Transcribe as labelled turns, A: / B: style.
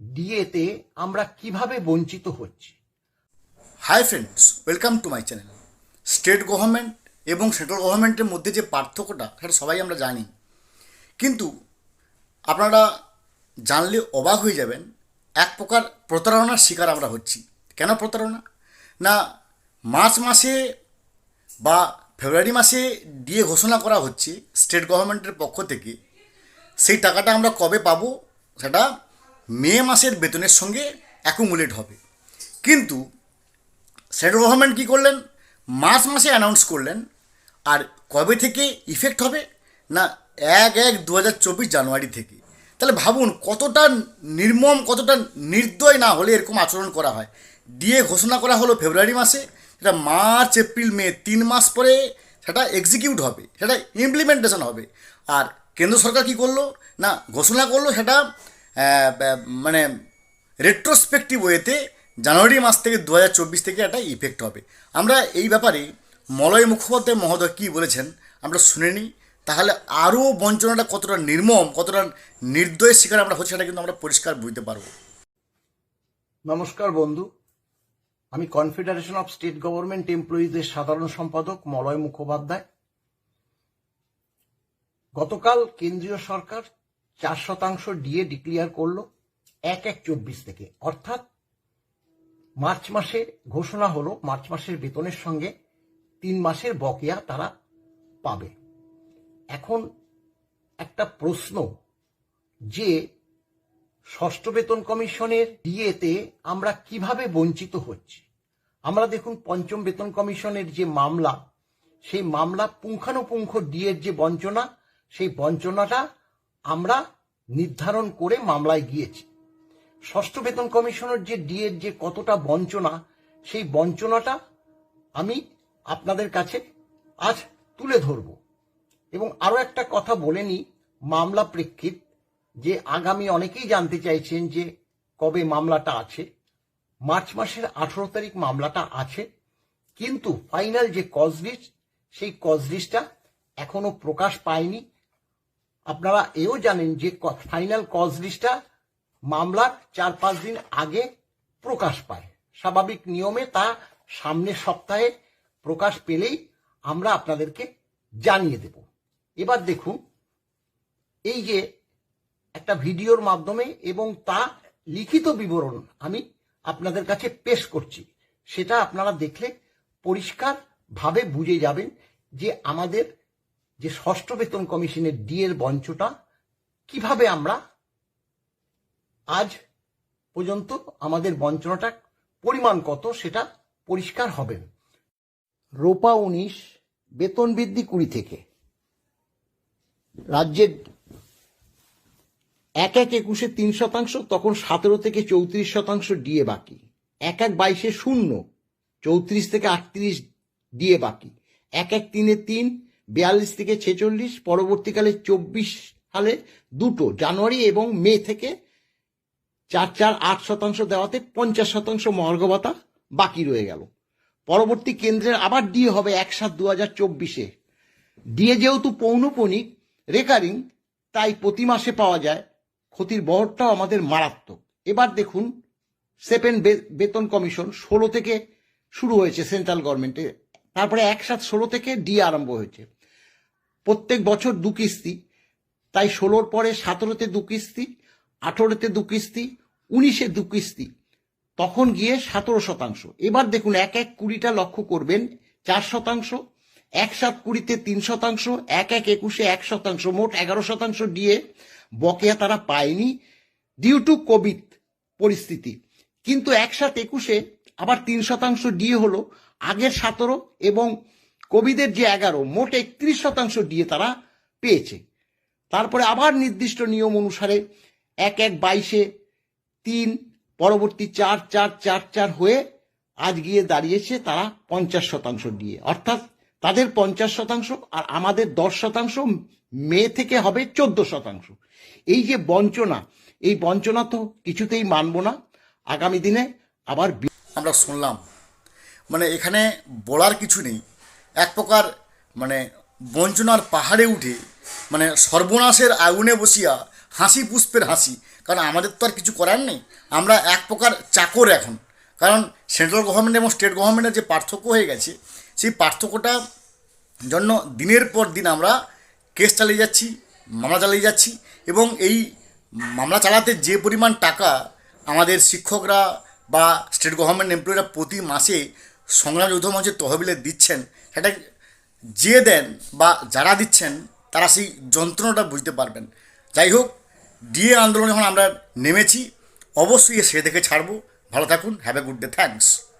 A: ডিএতে আমরা কীভাবে বঞ্চিত হচ্ছি?
B: Hi friends welcome to my channel state government এবং সেন্ট্রাল গভর্নমেন্টের মধ্যে যে পার্থক্যটা, সেটা সবাই আমরা জানি। কিন্তু আপনারা জানলে অবাক হয়ে যাবেন, এক প্রকার প্রতারণার শিকার আমরা হচ্ছি। কেন প্রতারণা? না, মার্চ মাসে বা ফেব্রুয়ারি মাসে ডিএ ঘোষণা করা হচ্ছে স্টেট গভর্নমেন্টের পক্ষ থেকে। সেই টাকাটা আমরা কবে পাবো, সেটা মে মাসের বেতনের সঙ্গে অ্যাকুমুলেট হবে। কিন্তু সেন্ট্রাল গভর্নমেন্ট কী করলেন? মার্চ মাসে অ্যানাউন্স করলেন। আর কবে থেকে ইফেক্ট হবে? না, এক এক দু জানুয়ারি থেকে। তাহলে ভাবুন, কতটা নির্মম, কতটা নির্দয় না হলে এরকম আচরণ করা হয়। দিয়ে ঘোষণা করা হলো ফেব্রুয়ারি মাসে, সেটা মার্চ, এপ্রিল, মে, তিন মাস পরে সেটা এক্সিকিউট হবে, সেটা ইমপ্লিমেন্টেশন হবে। আর কেন্দ্র সরকার কী করল? না, ঘোষণা করল সেটা মানে রেট্রোস্পেক্টিভ ওয়েতে জানুয়ারি মাস থেকে দু হাজার চব্বিশ থেকে একটা ইফেক্ট হবে। আমরা এই ব্যাপারে মলয় মুখোপাধ্যায় মহোদয় কী বলেছেন আমরা শুনে নিই। তাহলে আরও বঞ্চনাটা কতটা নির্মম, কতটা নির্দয় শিকার আমরা হচ্ছে সেটা কিন্তু আমরা পরিষ্কার বুঝতে পারব।
A: নমস্কার বন্ধু। আমি কনফেডারেশন অফ স্টেট গভর্নমেন্ট এমপ্লয়িজের সাধারণ সম্পাদক মলয় মুখোপাধ্যায়। গতকাল কেন্দ্রীয় সরকার চার শতাংশ ডিএ ডিক্লিয়ার করল এক এক চব্বিশ থেকে। অর্থাৎ মার্চ মাসে ঘোষণা হলো, মার্চ মাসের বেতনের সঙ্গে তিন মাসের বকেয়া তারা পাবে। এখন একটা প্রশ্ন, যে ষষ্ঠ বেতন কমিশনের ডিএতে আমরা কীভাবে বঞ্চিত হচ্ছি? আমরা দেখুন, পঞ্চম বেতন কমিশনের যে মামলা, সেই মামলা পুঙ্খানুপুঙ্খ ডিএর যে বঞ্চনা, সেই বঞ্চনাটা আমরা নির্ধারণ করে মামলায় গিয়েছি। ষষ্ঠ বেতন কমিশনের যে ডিএর যে কতটা বঞ্চনা, সেই বঞ্চনাটা আমি আপনাদের কাছে আজ তুলে ধরব। এবং আরও একটা কথা বলে নিই, মামলা প্রেক্ষিত যে আগামী অনেকেই জানতে চাইছেন যে কবে মামলাটা আছে, মার্চ মাসের আঠেরো তারিখ মামলাটা আছে, কিন্তু ফাইনাল যে কজ লিস্ট, সেই কজ লিস্টটা এখনও প্রকাশ পায়নি। আপনারা এও জানেন যে ফাইনাল কজ লিস্টটা মামলার চার পাঁচ দিন আগে প্রকাশ পায়। স্বাভাবিক নিয়মে তা সামনের সপ্তাহে প্রকাশ পেলেই আমরা আপনাদেরকে জানিয়ে দেব। এবার দেখুন, এই যে একটা ভিডিওর মাধ্যমে এবং তা লিখিত বিবরণ আমি আপনাদের কাছে পেশ করছি, সেটা আপনারা দেখলে পরিষ্কার ভাবে বুঝে যাবেন যে আমাদের যে ষষ্ঠ বেতন কমিশনের ডিএর বঞ্চটা কীভাবে আমরা আজ পর্যন্ত আমাদের বঞ্চনাটা পরিমাণ কত সেটা পরিষ্কার হবে। রোপা উনিশ, বেতন বৃদ্ধি কুড়ি থেকে। রাজ্যের এক এক একুশে তিন শতাংশ, তখন সতেরো থেকে চৌত্রিশ শতাংশ ডিএ বাকি। এক এক বাইশে শূন্য, চৌত্রিশ থেকে আটত্রিশ ডিএ বাকি। এক এক তিনে তিন বিয়াল্লিশ থেকে ছেচল্লিশ, পরবর্তীকালে চব্বিশ সালে দুটো, জানুয়ারি এবং মে থেকে চার চার আট শতাংশ দেওয়াতে পঞ্চাশ শতাংশ মর্গ ভাতা বাকি রয়ে গেল। পরবর্তী কেন্দ্রের আবার ডিএ হবে এক সাত দু হাজার চব্বিশে। ডিএ যেহেতু পৌনপণিক রেকারিং, তাই প্রতি মাসে পাওয়া যায়। ক্ষতির বহরটাও আমাদের মারাত্মক। এবার দেখুন সেভেন বেতন কমিশন ষোলো থেকে শুরু হয়েছে সেন্ট্রাল গভর্নমেন্টে। তারপরে একসাথ ষোলো থেকে ডিএ আরম্ভ হয়েছে। প্রত্যেক বছর দু কিস্তি, তাই ষোলোর পরে সতেরোতে দু কিস্তি, আঠেরোতে দু কিস্তি, উনিশে দু কিস্তি, তখন গিয়ে সতেরো শতাংশ। এবার দেখুন, এক এক কুড়িটা লক্ষ্য করবেন, চার শতাংশ, এক সাত কুড়িতে তিন শতাংশ, এক এক একুশে এক শতাংশ, মোট এগারো শতাংশ দিয়ে বকেয়া তারা পায়নি ডিউ টু কোভিড পরিস্থিতি। কিন্তু এক সাত একুশে আবার তিন শতাংশ ডিএ হলো, আগের সতেরো এবং কোভিডের যে এগারো, মোট একত্রিশ শতাংশ ডিএ তারা পেয়েছে। তারপরে আবার নির্দিষ্ট নিয়ম অনুসারে এক এক বাইশে তিন, পরবর্তী চার চার চার চার হয়ে আজ গিয়ে দাঁড়িয়েছে তারা পঞ্চাশ শতাংশ দিয়ে। অর্থাৎ তাদের পঞ্চাশ শতাংশ আর আমাদের দশ শতাংশ মে থেকে হবে চোদ্দ শতাংশ। এই যে বঞ্চনা, এই বঞ্চনা তো কিছুতেই মানব না। আগামী দিনে আবার
B: আমরা শুনলাম। মানে এখানে বলার কিছু নেই। এক প্রকার মানে বঞ্চনার পাহাড়ে উঠে মানে সর্বনাশের আগুনে বসিয়া হাসি পুষ্পের হাসি। কারণ আমাদের তো আর কিছু করার নেই। আমরা এক প্রকার চাকর এখন। কারণ সেন্ট্রাল গভর্নমেন্ট এবং স্টেট গভর্নমেন্টের যে পার্থক্য হয়ে গেছে, সেই পার্থক্যটা জন্য দিনের পর দিন আমরা কেস চালিয়ে যাচ্ছি, মামলা চালিয়ে যাচ্ছি এবং এই মামলা চালাতে যে পরিমাণ টাকা আমাদের শিক্ষকরা বা স্টেট গভর্নমেন্ট এমপ্লয়িরা প্রতি মাসে সংগ্রাম যৌথ মঞ্চের তহবিলে দিচ্ছেন সেটা যে দেন বা যারা দিচ্ছেন, তারা সেই যন্ত্রণাটা বুঝতে পারবেন। যাই হোক, ডিএ আন্দোলন যখন আমরা নেমেছি। অবশ্যই সে দেখে ছাড়বো। ভালো থাকুন have a good day thanks